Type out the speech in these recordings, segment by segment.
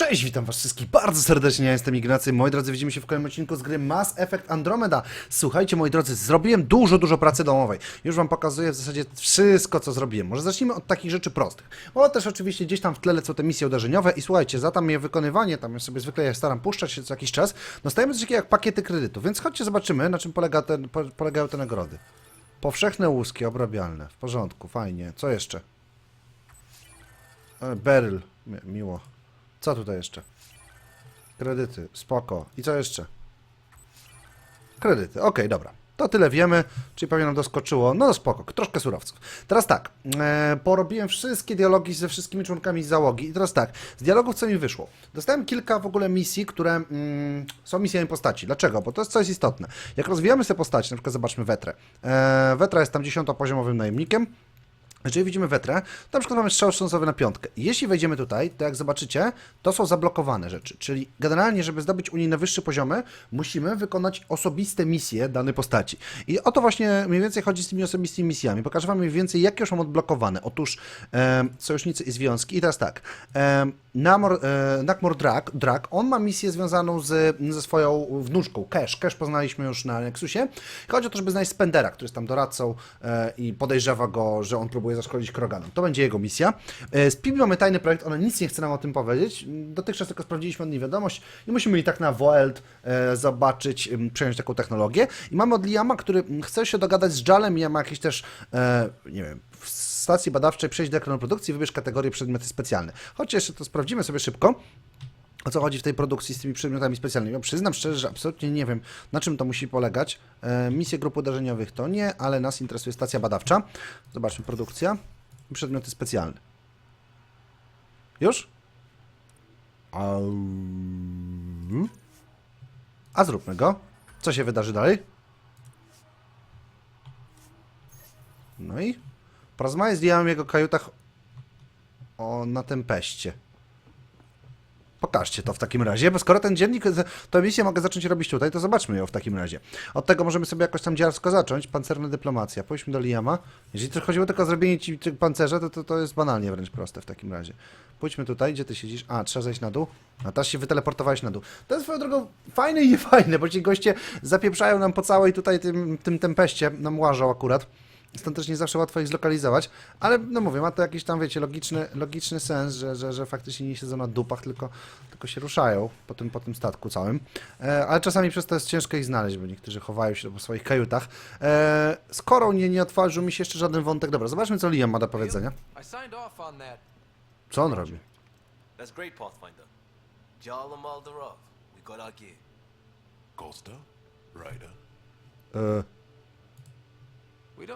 Cześć, witam was wszystkich bardzo serdecznie, ja jestem Ignacy. Moi drodzy, widzimy się w kolejnym odcinku z gry Mass Effect Andromeda. Słuchajcie, moi drodzy, zrobiłem dużo, dużo pracy domowej. Już wam pokazuję w zasadzie wszystko, co zrobiłem. Może zacznijmy od takich rzeczy prostych. Bo też oczywiście gdzieś tam w tle lecą te misje uderzeniowe i słuchajcie, za tam je wykonywanie, tam ja sobie zwykle je staram puszczać się co jakiś czas, dostajemy coś takiego jak pakiety kredytu. Więc chodźcie, zobaczymy, na czym polega ten, po, polegają te nagrody. Powszechne łuski obrabialne. W porządku, fajnie. Co jeszcze? E, Beryl. Mi- Miło. Co tutaj jeszcze? Kredyty. Spoko. I co jeszcze? Kredyty. Okej, dobra. To tyle wiemy, czyli pewnie nam doskoczyło. No spoko, troszkę surowców. Teraz tak, e, porobiłem wszystkie dialogi ze wszystkimi członkami załogi i teraz tak, z dialogów co mi wyszło? Dostałem kilka w ogóle misji, które mm, są misjami postaci. Dlaczego? Bo to jest coś istotne. Jak rozwijamy sobie postaci, na przykład zobaczmy Wetrę. E, Wetra jest tam dziesiątopoziomowym najemnikiem, jeżeli widzimy wetrę, to na przykład mamy strzał szansowy na piątkę. Jeśli wejdziemy tutaj, to jak zobaczycie, to są zablokowane rzeczy. Czyli generalnie, żeby zdobyć u niej na wyższe poziomy, musimy wykonać osobiste misje danej postaci. I o to właśnie mniej więcej chodzi z tymi osobistymi misjami. Pokażę wam mniej więcej, jakie już mam odblokowane. Otóż e, sojusznicy i związki. I teraz tak. E, Namor, e, Nakmor Drak, Drak, on ma misję związaną z, ze swoją wnuczką, Cash. Cash poznaliśmy już na Nexusie. Chodzi o to, żeby znaleźć Spendera, który jest tam doradcą e, i podejrzewa go, że on próbuje zaszkodzić Kroganom. To będzie jego misja. E, z Pibi mamy tajny projekt, ona nic nie chce nam o tym powiedzieć. Dotychczas tylko sprawdziliśmy od niej wiadomość i musimy i tak na Voeld e, zobaczyć, przejąć taką technologię. I mamy od Liama, który chce się dogadać z Jalem i ma jakieś też, e, nie wiem, w stacji badawczej przejść do ekranu produkcji, wybierz kategorię przedmioty specjalne. Choć jeszcze to sprawdzimy sobie szybko. O co chodzi w tej produkcji z tymi przedmiotami specjalnymi? Ja przyznam szczerze, że absolutnie nie wiem, na czym to musi polegać. E, misje grup uderzeniowych to nie, ale nas interesuje stacja badawcza. Zobaczmy, produkcja przedmioty specjalne. Już? A zróbmy go. Co się wydarzy dalej? No i porozmawiaj z w jego kajutach o, na tempeście. Pokażcie to w takim razie, bo skoro ten dziennik, tę misję mogę zacząć robić tutaj, to zobaczmy ją w takim razie. Od tego możemy sobie jakoś tam dziarsko zacząć. Pancerna dyplomacja. Pójdźmy do Liama. Jeżeli to chodziło tylko o zrobienie ci pancerza, to, to to jest banalnie wręcz proste w takim razie. Pójdźmy tutaj, gdzie ty siedzisz. A, trzeba zejść na dół. A teraz się wyteleportowałeś na dół. To jest swoją drogą fajne i niefajne, bo ci goście zapieprzają nam po całej tutaj tym, tym tempeście, nam łażą akurat. Stąd też nie zawsze łatwo ich zlokalizować, ale no mówię, ma to jakiś tam, wiecie, logiczny, logiczny sens, że, że, że faktycznie nie siedzą na dupach, tylko, tylko się ruszają po tym, po tym statku całym. E, ale czasami przez to jest ciężko ich znaleźć, bo niektórzy chowają się po swoich kajutach. E, skoro nie, nie otworzył mi się jeszcze żaden wątek, dobra, zobaczmy co Liam ma do powiedzenia. Co on robi? That's great, Pathfinder. Jarl and Malderov, we got our gear. Costa? Ryder? E,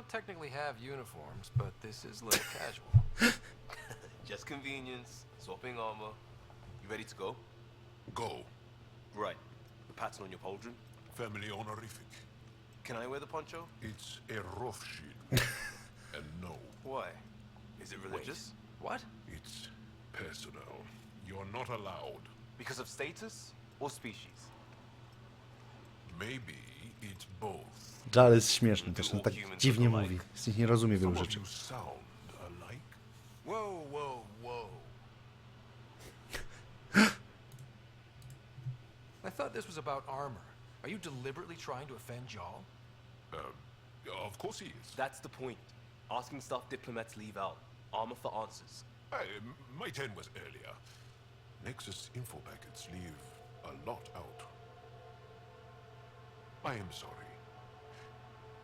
don't technically have uniforms, but this is a little casual. Just convenience, swapping armor. You ready to go? Go. Right. The pattern on your pauldron. Family honorific. Can I wear the poncho? It's a Rothschild. and no, Why? Is it religious? What? it's personal. You're not allowed. Because of status or species? Maybe it's. Jal jest śmieszny też, on tak dziwnie mówi. Z nich nie rozumie wielu rzeczy. you sound alike. Whoa, whoa, whoa. I thought this was about armor. Are you deliberately trying to offend Jarl? Uh, of course he is. That's the point. Asking stuff diplomats leave out. Armor for answers. I, my turn was earlier. Nexus info packets leave a lot out. I am sorry.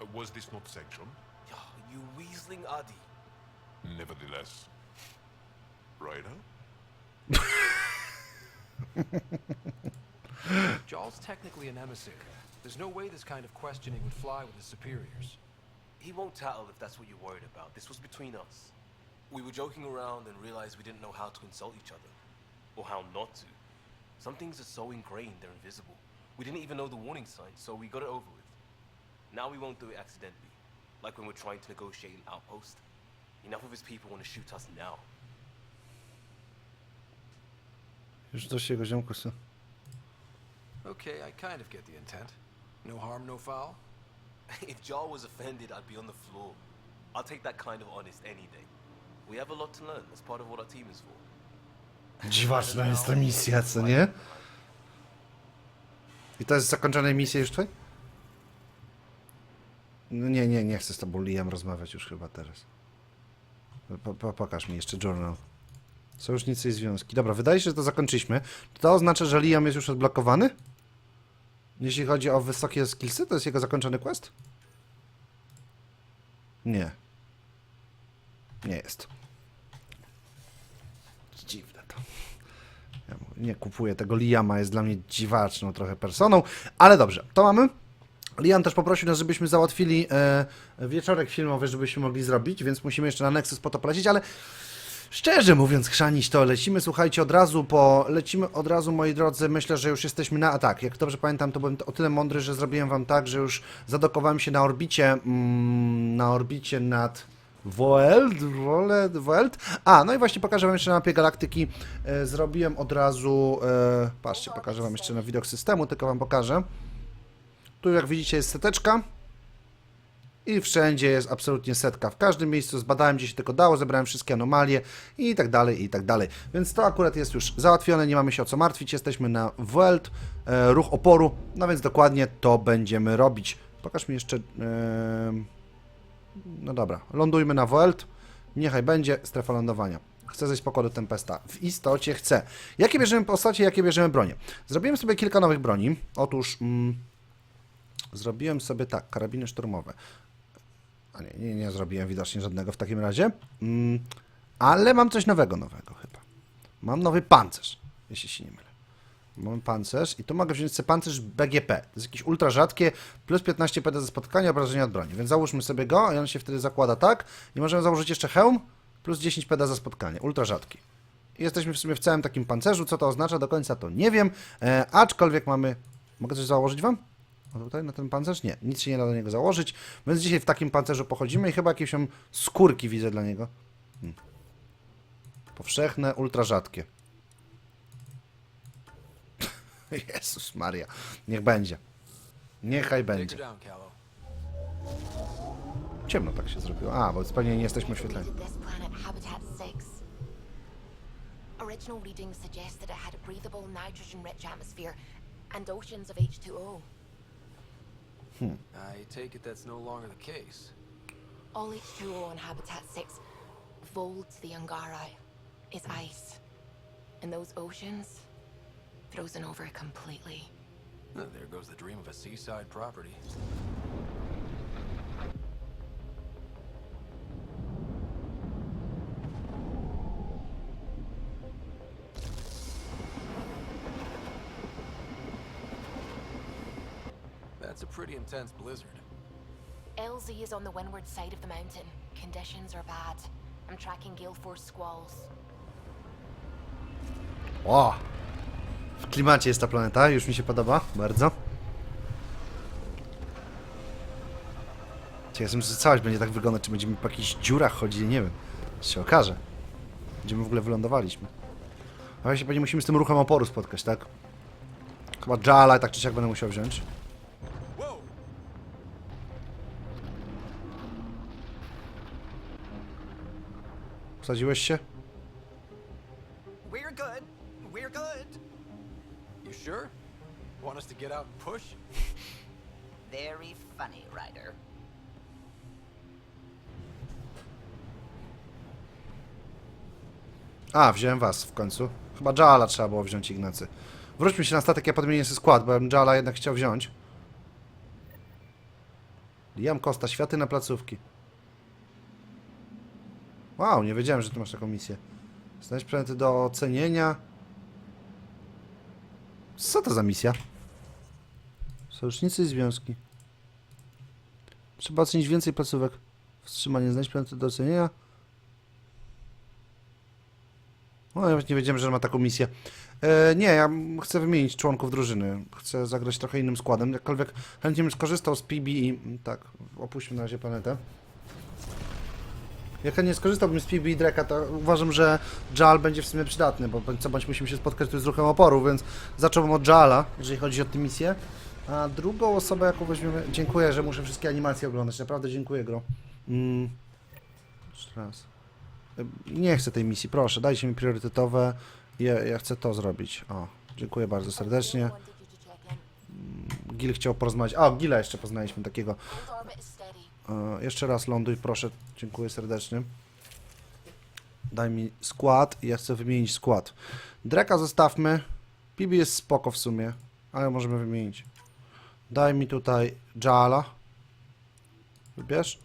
Uh, was this not sanctioned? Yeah, you weaseling Adi. Nevertheless. Ryder? Jarl's technically an emissary. There's no way this kind of questioning would fly with his superiors. He won't tattle if that's what you're worried about. This was between us. We were joking around and realized we didn't know how to insult each other. Or how not to. Some things are so ingrained they're invisible. We didn't even know the warning signs, so we got it over with. Now we won't do it accidentally. Like when we're trying to negotiate an outpost. Enough of his people want to shoot us now. Już dość jego ziomku. sy- Okay, I kind of get the intent. No harm, no foul. if Jar was offended, I'd be on the floor. I'll take that kind of honest any day. We have a lot to learn. That's part of what our team is for. Dziwaczna jest ta misja, co nie? I to jest zakończona misja już tutaj? No nie, nie, nie chcę z tobą Liam rozmawiać już chyba teraz. Po, po, pokaż mi jeszcze journal. Sojusznicy i związki. Dobra, wydaje się, że to zakończyliśmy. Czy to oznacza, że Liam jest już odblokowany? Jeśli chodzi o wysokie skillsy, to jest jego zakończony quest? Nie. Nie jest. Dziwne nie kupuję tego Liama, jest dla mnie dziwaczną trochę personą, ale dobrze, to mamy. Liam też poprosił nas, żebyśmy załatwili e, wieczorek filmowy, żebyśmy mogli zrobić, więc musimy jeszcze na Nexus po to polecieć, ale szczerze mówiąc, chrzanić to lecimy, słuchajcie, od razu po, lecimy od razu, moi drodzy, myślę, że już jesteśmy na atak. Jak dobrze pamiętam, to byłem o tyle mądry, że zrobiłem wam tak, że już zadokowałem się na orbicie, mm, na orbicie nad Voeld, Voeld, Voeld. A, no i właśnie pokażę wam jeszcze na mapie galaktyki. E, zrobiłem od razu, e, patrzcie, pokażę wam jeszcze na widok systemu, tylko wam pokażę. Tu jak widzicie jest seteczka. I wszędzie jest absolutnie setka. W każdym miejscu zbadałem, gdzie się tylko dało, zebrałem wszystkie anomalie i tak dalej, i tak dalej. Więc to akurat jest już załatwione, nie mamy się o co martwić. Jesteśmy na Welt, e, ruch oporu, no więc dokładnie to będziemy robić. Pokaż mi jeszcze... em, no dobra, lądujmy na Welt. Niechaj będzie strefa lądowania. Chcę zejść z pokładu Tempesta. W istocie chcę. Jakie bierzemy postacie, jakie bierzemy bronie? Zrobiłem sobie kilka nowych broni. Otóż... Mm, Zrobiłem sobie tak, karabiny szturmowe. A nie, nie, nie zrobiłem widocznie żadnego w takim razie. Mm, ale mam coś nowego, nowego chyba. Mam nowy pancerz, jeśli się nie mylę. Mam pancerz i tu mogę wziąć sobie pancerz BGP. To jest jakieś ultra rzadkie, plus 15 PD za spotkanie, obrażenia od broni. Więc załóżmy sobie go i on się wtedy zakłada tak. I możemy założyć jeszcze hełm, plus 10 PD za spotkanie. Ultra rzadki. Jesteśmy w sumie w całym takim pancerzu. Co to oznacza do końca, to nie wiem. E, aczkolwiek mamy... Mogę coś założyć wam? A tutaj na ten pancerz? Nie, nic się nie da do niego założyć, więc dzisiaj w takim pancerzu pochodzimy i chyba jakieś tam skórki widzę dla niego. Hmm. Powszechne, ultra rzadkie. Jezus Maria, niech będzie. Niechaj będzie. Ciemno tak się zrobiło. A, bo pewnie nie jesteśmy oświetleni. This planet Habitat 6. Original readings suggest that it had a breathable, nitrogen-rich atmosphere and oceans of H2O. I take it that's no longer the case. All H2O on Habitat 6, Vold to the Angari, is ice. And those oceans, frozen over completely. Uh, There goes the dream of a seaside property. That's a pretty intense blizzard. LZ is on the windward side of the mountain. Conditions are bad. I'm tracking gale force squalls. O! W klimacie jest ta planeta, już mi się podoba, bardzo. Ciekawe jestem, że całość będzie tak wyglądać, czy będziemy po jakichś dziurach chodzili, nie wiem. się okaże. Gdzie my w ogóle wylądowaliśmy. A właśnie pewnie musimy z tym ruchem oporu spotkać, tak? Chyba Jala tak czy siak będę musiał wziąć. Wsadziłeś się? Get out and push? Very funny, Ryder. A, wziąłem was w końcu. Chyba Jala trzeba było wziąć, Ignacy. Wróćmy się na statek, ja podmienię sobie skład, bo ja bym Jala jednak chciał wziąć. Liam Costa, światy na placówki. Wow, nie wiedziałem, że ty masz taką misję. Znaleźć planety do ocenienia. Co to za misja? Sojusznicy i związki. Trzeba ocenić więcej placówek. Wstrzymanie, znaleźć planety do ocenienia. No, ja nie wiedziałem, że ma taką misję. E, nie, ja chcę wymienić członków drużyny. Chcę zagrać trochę innym składem. Jakkolwiek chętnie bym skorzystał z PB i... Tak, opuśćmy na razie planetę. Jak nie skorzystałbym z PB i Dreka, to uważam, że Jal będzie w sumie przydatny, bo co bądź musimy się spotkać tu z ruchem oporu, więc zacząłbym od Jala, jeżeli chodzi o tę misję. A drugą osobę, jaką weźmiemy... Dziękuję, że muszę wszystkie animacje oglądać. Naprawdę dziękuję, Gro. Mm. Jeszcze raz. Nie chcę tej misji, proszę, dajcie mi priorytetowe. Ja, ja chcę to zrobić. O, dziękuję bardzo serdecznie. In. Gil chciał porozmawiać. O, Gila jeszcze poznaliśmy takiego. E, jeszcze raz ląduj, proszę. Dziękuję serdecznie. Daj mi skład ja chcę wymienić skład. Dreka zostawmy. Pibi jest spoko w sumie, ale możemy wymienić. Daj mi tutaj Jala. Wybierz.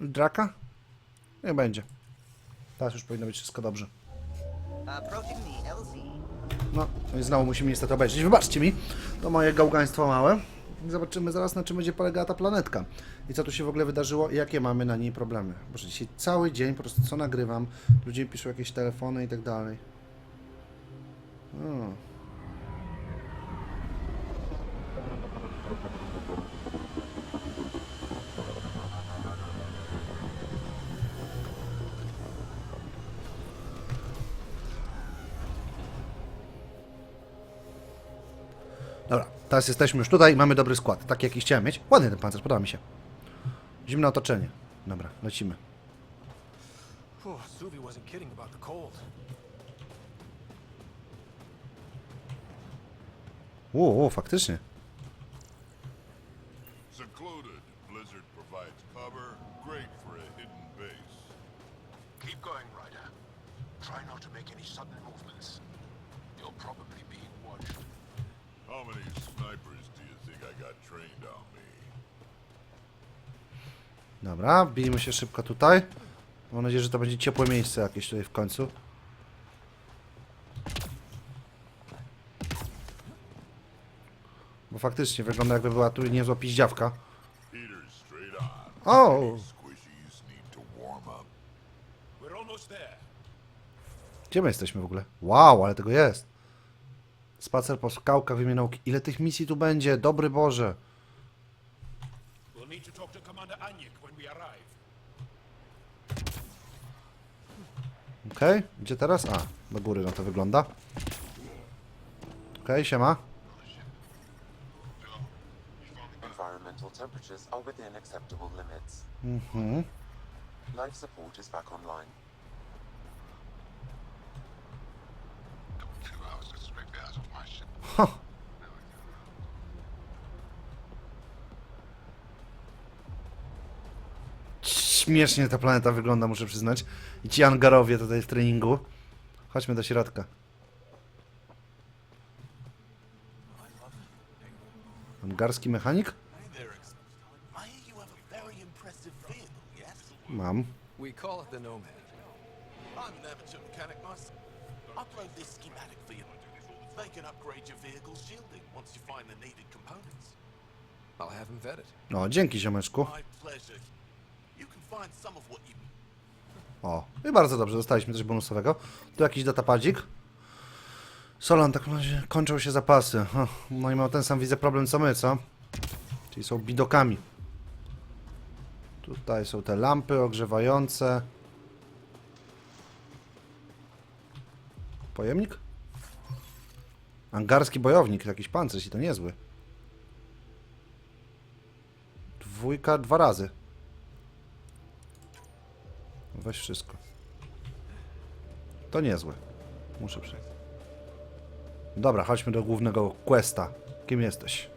Draka? Nie będzie. Teraz już powinno być wszystko dobrze. No, no i znowu musimy niestety obejrzeć. Wybaczcie mi, to moje gałgaństwo małe. Zobaczymy zaraz, na czym będzie polegała ta planetka. I co tu się w ogóle wydarzyło i jakie mamy na niej problemy. Boże, dzisiaj cały dzień po prostu co nagrywam, ludzie piszą jakieś telefony i tak dalej. O. teraz jesteśmy już tutaj i mamy dobry skład, taki jaki chciałem mieć. Ładny ten pancerz, podoba mi się. Zimne otoczenie. Dobra, lecimy. Cold. Ło, faktycznie. Try not to make any sudden movements. You're probably being watched. How many snipers do you think I got trained on me? Dobra, bijmy się szybko tutaj. Mam nadzieję, że to będzie ciepłe miejsce jakieś tutaj w końcu. Bo faktycznie wygląda jakby była tu niezła piździawka. Straight on. O! Squishies need to warm up. We're almost there. Gdzie my jesteśmy w ogóle? Wow, ale tego jest. Spacer po skałkach w imię nauki. Ile tych misji tu będzie? Dobry Boże. We'll need to talk to Commander Anyek when we arrive. Okej, gdzie teraz? A, do góry na to wygląda. Okej, siema. Environmental temperatures are within acceptable limits. Mhm. Life support is back online. Two hours to scrape the out of my ship. Ha. Śmiesznie ta planeta wygląda, muszę przyznać. I ci angarowie tutaj w treningu. Chodźmy do środka. Angarski mechanik? Mam. We call it the Nomad. I'm an amateur mechanic myself. Upload this schematic for you. They can upgrade your vehicle's shielding once you find the needed components. I'll have him vetted. O, dzięki ziomeczku. My pleasure. You can find some of what you O, i bardzo dobrze, dostaliśmy coś bonusowego. Tu jakiś datapadzik. Solan, tak razie kończą się zapasy. No i mam ten sam widzę problem co my, co? Czyli są bidokami. Tutaj są te lampy ogrzewające. Pojemnik? Angarski bojownik, jakiś pancerz i to niezły. Dwójka dwa razy. Weź wszystko. To niezłe. Muszę przejść. Dobra, chodźmy do głównego questa. Kim jesteś?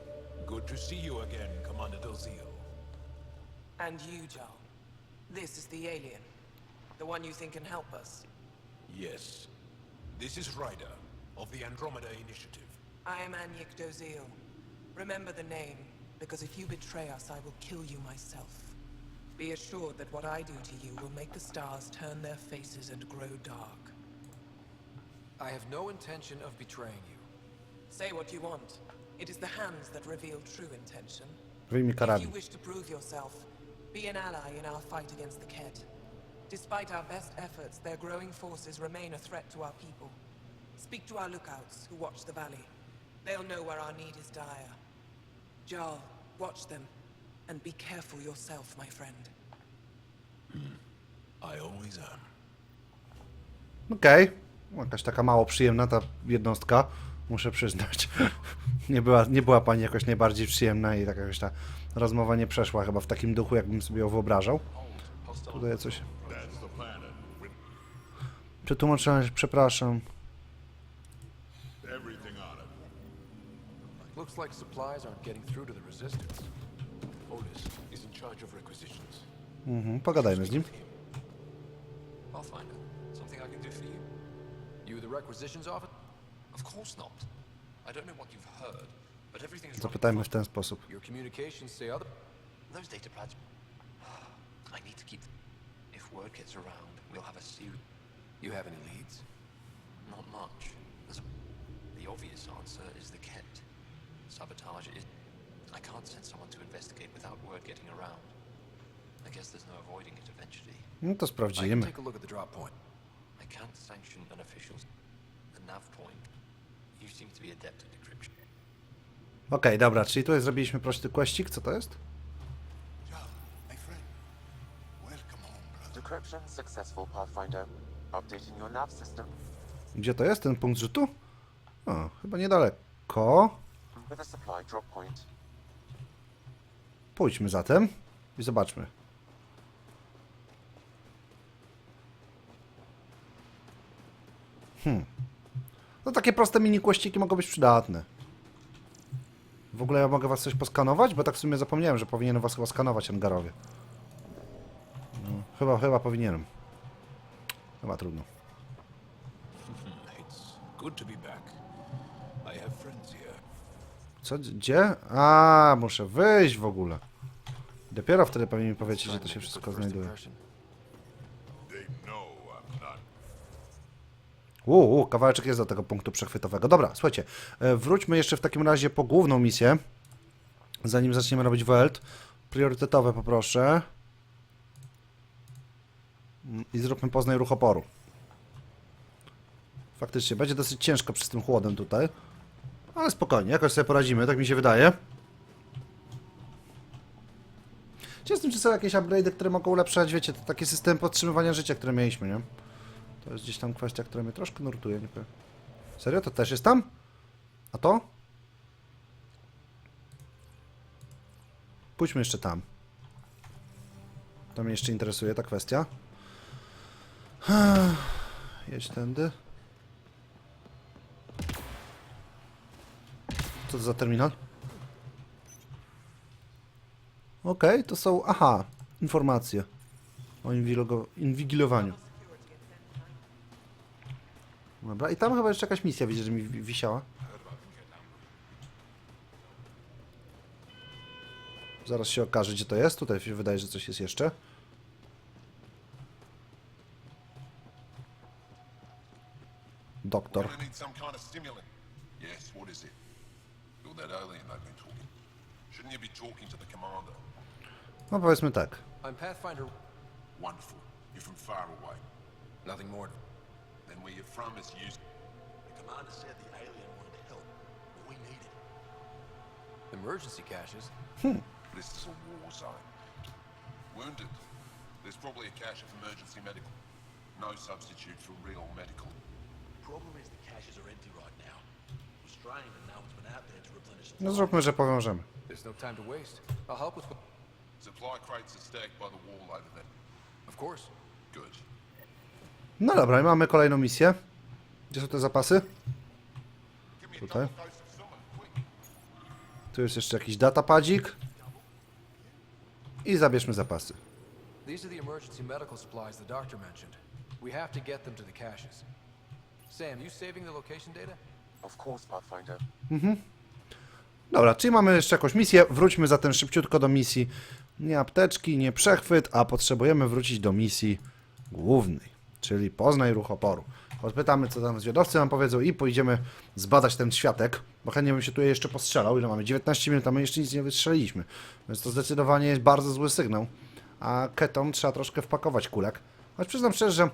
Good to see you again, Commander Dozio. And you, Joel. This is the alien. The one you think can help us. Yes. This is Ryder, of the Andromeda Initiative. I am Anyek Dozil. Remember the name, because if you betray us, I will kill you myself. Be assured that what I do to you will make the stars turn their faces and grow dark. I have no intention of betraying you. Say what you want. It is the hands that reveal true intention. Wyjmij If you wish to prove yourself, be an ally in our fight against the Kett. Despite our best efforts, their growing forces remain a threat to our people. Speak to our lookouts, who watch the valley. They'll know where our need is dire. Jarl, watch them, and be careful yourself, my friend. I always am. Okej. Jakaś taka mało przyjemna ta jednostka. Muszę przyznać. Nie była, nie była pani jakoś najbardziej przyjemna i tak jakoś ta rozmowa nie przeszła chyba w takim duchu, jakbym sobie ją wyobrażał. Tutaj coś. Przetłumaczyłem, przepraszam. Looks like supplies aren't getting through to the resistance. Otis is in charge of requisitions. Mhm, pogadajmy z nim. I'll find out. Something I can do for you? You the requisitions office? Of course not. I don't know what you've heard, but everything is Zapytajmy w ten sposób. Your communications say other. Those data pads. I need to keep. them. If word gets around, we'll have a serious. You have any leads? Not much. The obvious answer is the Kent. Sabotage is. I can't send someone to investigate without word getting around. I guess there's no avoiding it eventually. No to I can sprawdzimy. take a look at the drop point. I can't sanction an official's. The nav point. You seem to be adept at decryption. Okej, dobra, czyli tutaj zrobiliśmy prosty questik. Co to jest? Decryption successful, Pathfinder. Updating your nav system Gdzie to jest ten punkt rzutu? O, chyba niedaleko. With a supply drop point. Pójdźmy zatem i zobaczmy. Hmm. No takie proste mini kłościki mogą być przydatne. W ogóle ja mogę was coś poskanować? Bo tak w sumie zapomniałem, że powinienem was chyba skanować, Angarowie. No, chyba, chyba powinienem. Chyba trudno. It's good to be back. I have friends here. Co? Gdzie? A, muszę wyjść w ogóle. Dopiero wtedy pewnie mi powiecie, Trying to się wszystko znajduje. Uuu, kawałeczek jest do tego punktu przechwytowego. Dobra, słuchajcie, e, wróćmy jeszcze w takim razie po główną misję, zanim zaczniemy robić Welt. Priorytetowe poproszę. I zróbmy poznaj ruch oporu. Faktycznie, będzie dosyć ciężko przy tym chłodem tutaj. Ale spokojnie, jakoś sobie poradzimy, tak mi się wydaje. Ciekaw jestem, czy są jakieś upgrade'y, które mogą ulepszać, wiecie, to taki system podtrzymywania życia, które mieliśmy, nie? To jest gdzieś tam kwestia, która mnie troszkę nurtuje, nie powiem. Serio? To też jest tam? A to? Pójdźmy jeszcze tam. To mnie jeszcze interesuje ta kwestia. Jedź tędy. To za terminal? Okej, to są... Aha, informacje o inwigilowaniu. Dobra, i tam chyba jeszcze jakaś misja widzę, że mi wi- wisiała. Zaraz się okaże, gdzie to jest. Tutaj się wydaje, że coś jest jeszcze. Doktor. You're that alien they've been talking. Shouldn't you be talking to the commander? No powiedzmy tak. I'm Pathfinder. Wonderful. You're from far away. Nothing more. Then where you're from is used. The commander said the alien wanted help. But we needed. Emergency caches. Hmm. This is a war zone. Wounded. There's probably a cache of emergency medical. No substitute for real medical. Problem is the caches are empty right now. No zróbmy, że powiążemy. There's no time to waste. I'll help with. Supply crates are stacked by the wall over there. Of course. Good. No dobra, i mamy kolejną misję. Gdzie są te zapasy? Tutaj. Tu jest jeszcze jakiś datapadzik. I zabierzmy zapasy. These are the emergency medical supplies the doctor mentioned. We have to get them to the caches. Sam, you saving the location data? Of course, Pathfinder. Dobra, czyli mamy jeszcze jakąś misję. Wróćmy zatem szybciutko do misji. Nie apteczki, nie przechwyt, a potrzebujemy wrócić do misji głównej, czyli poznaj ruch oporu. Odpytamy, co tam zwiadowcy nam powiedzą i pójdziemy zbadać ten światek, bo chętnie bym się tu jeszcze postrzelał. Ile mamy? 19 minut, a my jeszcze nic nie wystrzeliliśmy. Więc to zdecydowanie jest bardzo zły sygnał. A ketom trzeba troszkę wpakować kulek. Choć przyznam szczerze, że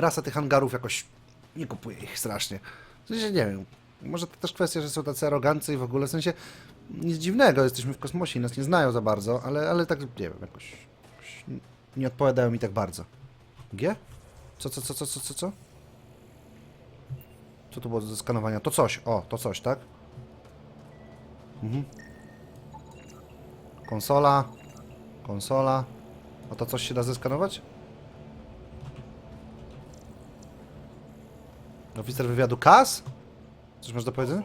rasa tych hangarów jakoś nie kupuje ich strasznie. W sensie nie wiem. Może to też kwestia, że są tacy arogancy i w ogóle w sensie nic dziwnego, jesteśmy w kosmosie i nas nie znają za bardzo, ale, ale tak nie wiem, jakoś, jakoś nie odpowiadają mi tak bardzo. G? Co, co, co, co, co, co, co? Co tu było do skanowania? To coś, o, to coś, tak? Mhm. Konsola. Konsola. A to coś się da zeskanować? Oficer wywiadu KAS? Coś masz do powiedzenia?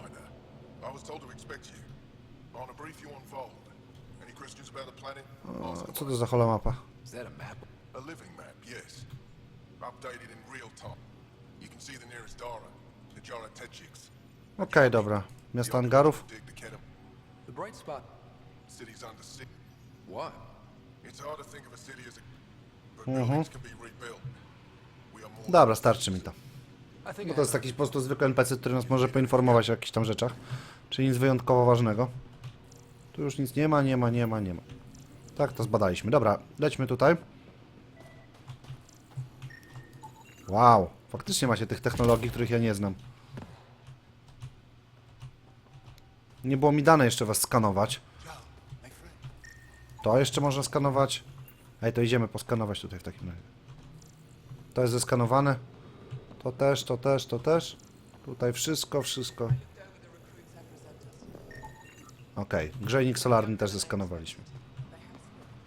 A Co to za hola mapa? Is that a map? A living map, yes. Updated in real time. You can see the nearest Dara, the Jara Techiks. Okej, dobra. Miasto Kedem. The bright spot. City's under siege. What? It's hard to think of a city as a... But buildings can be rebuilt. We are more... Dobra, starczy mi to. Bo to jest taki po prostu zwykły NPC, który nas może poinformować o jakichś tam rzeczach. Czyli nic wyjątkowo ważnego. Tu już nic nie ma, nie ma, nie ma, nie ma. Tak, to zbadaliśmy. Dobra, lećmy tutaj. Wow, faktycznie macie tych technologii, których ja nie znam. Nie było mi dane jeszcze was skanować. To jeszcze można skanować. Ej, to idziemy poskanować tutaj w takim razie. To jest zeskanowane. To też, to też, to też. Tutaj wszystko, wszystko. Okej, grzejnik solarny też zeskanowaliśmy.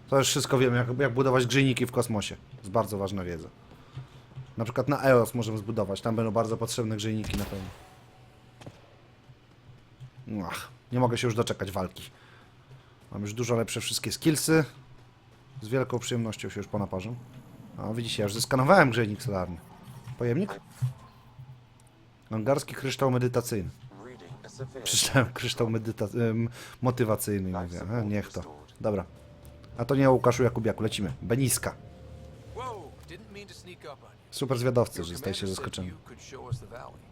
To już wszystko wiemy, jak, jak budować grzejniki w kosmosie. To jest bardzo ważna wiedza. Na przykład na EOS możemy zbudować, tam będą bardzo potrzebne grzejniki na pewno. Ach, nie mogę się już doczekać walki. Mam już dużo lepsze wszystkie skillsy. Z wielką przyjemnością się już ponaparzę. A widzicie, ja już zeskanowałem grzejnik solarny. Pojemnik? Angarski kryształ medytacyjny. Przeczytałem kryształ medyta- motywacyjny. i Mówię, e, niech to. Dobra. A to nie o Łukaszu Jakubiaku, lecimy. Beniska. Super zwiadowcy, że us the valley.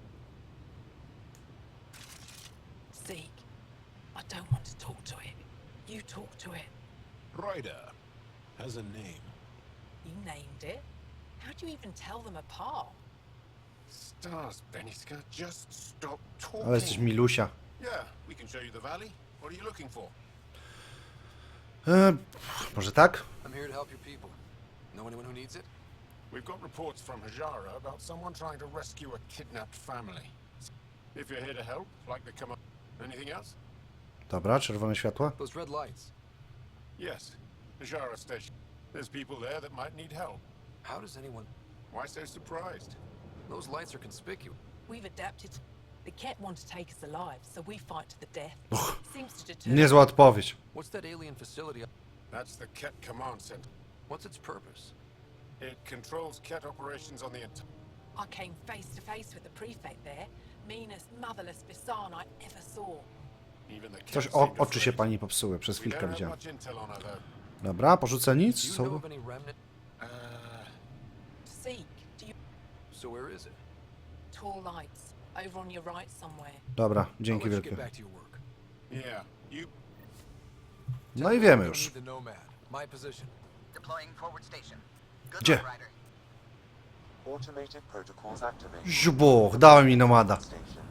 Zeke, I don't want to talk to it. You talk to it. Ryder has a name. You named it. How do you even tell them apart? Stars, Beniska, just stop ah, talking. Ale jesteś milusia. Yeah, we can show you the valley. What are you looking for? E, może tak? I'm here to help your people. Know anyone who needs it? We've got reports from Hajara about someone trying to rescue a kidnapped family. If you're here to help, like the command. Anything else? Dobra, czerwone światła. Those red lights. Yes, Hajara Station. There's people there that might need help. How does anyone... Why so surprised? Those lights are conspicuous. We've adapted. The Ket want to take us alive, so we fight to the death. Seems to deter. Niezła odpowiedź. What's that alien facility? That's the Ket Command Center. What's its purpose? It controls Ket operations on the inter. I came face to face with the prefect there. Meanest, motherless I ever saw. Even the Ket Coś o, seemed oczy się afraid. pani popsuły, przez We chwilkę don't have widziałem. much intel on her though. Dobra, porzucę Do nic. you know Co? of any remnant? Uh, you So where is it? tall lights over on your right somewhere? Dobra, I'll dzięki let you wielkie. get back to your work. yeah, you No i wiemy już. need The Nomad. My position. Deploying forward station. Good Gdzie? luck, Ryder. automated protocols activated. Żubuch, dałem mi nomada. Station.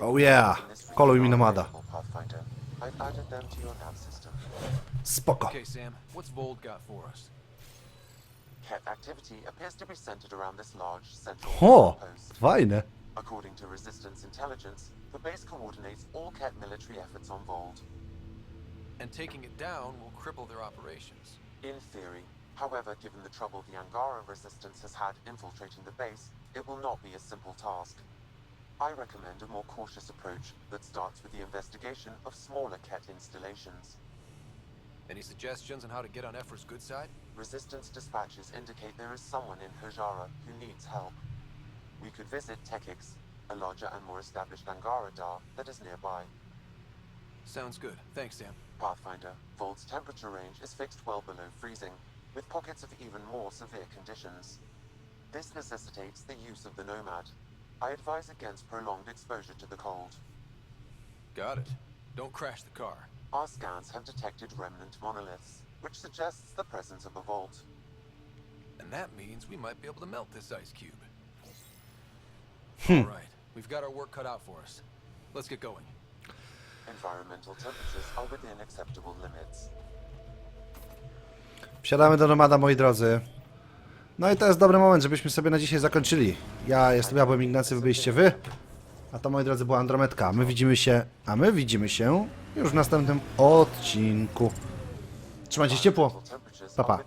Oh yeah, koluj mi nomada. Pathfinder. I've added them to your nav system. Spoko. Okay, Sam. What's Vold got for us? Ket activity appears to be centered around this large central O, post. fajne. Eh? According to Resistance intelligence, the base coordinates all cat military efforts on Vold. And taking it down will cripple their operations. In theory. However, given the trouble the Angara resistance has had infiltrating the base, it will not be a simple task. I recommend a more cautious approach that starts with the investigation of smaller cat installations. Any suggestions on how to get on Ephra's good side? Resistance dispatches indicate there is someone in Hajara who needs help. We could visit Tekix, a larger and more established Angara Dar that is nearby. Sounds good. Thanks, Sam. Pathfinder, Vold's temperature range is fixed well below freezing, with pockets of even more severe conditions. This necessitates the use of the Nomad. I advise against prolonged exposure to the cold. Got it. Don't crash the car. Our scans have detected remnant monoliths, which suggests the presence of a vault. And that means we might be able to melt this ice cube. Hmm. All right. We've got our work cut out for us. Let's get going. Environmental temperatures are within acceptable limits. Wsiadamy do nomada, moi drodzy. No i to jest dobry moment, żebyśmy sobie na dzisiaj zakończyli. Ja jestem, ja byłem Ignacy, wy byliście wy. A to, moi drodzy, była Andrometka. My widzimy się, a my widzimy się już w następnym odcinku. Trzymajcie się ciepło. Pa, pa.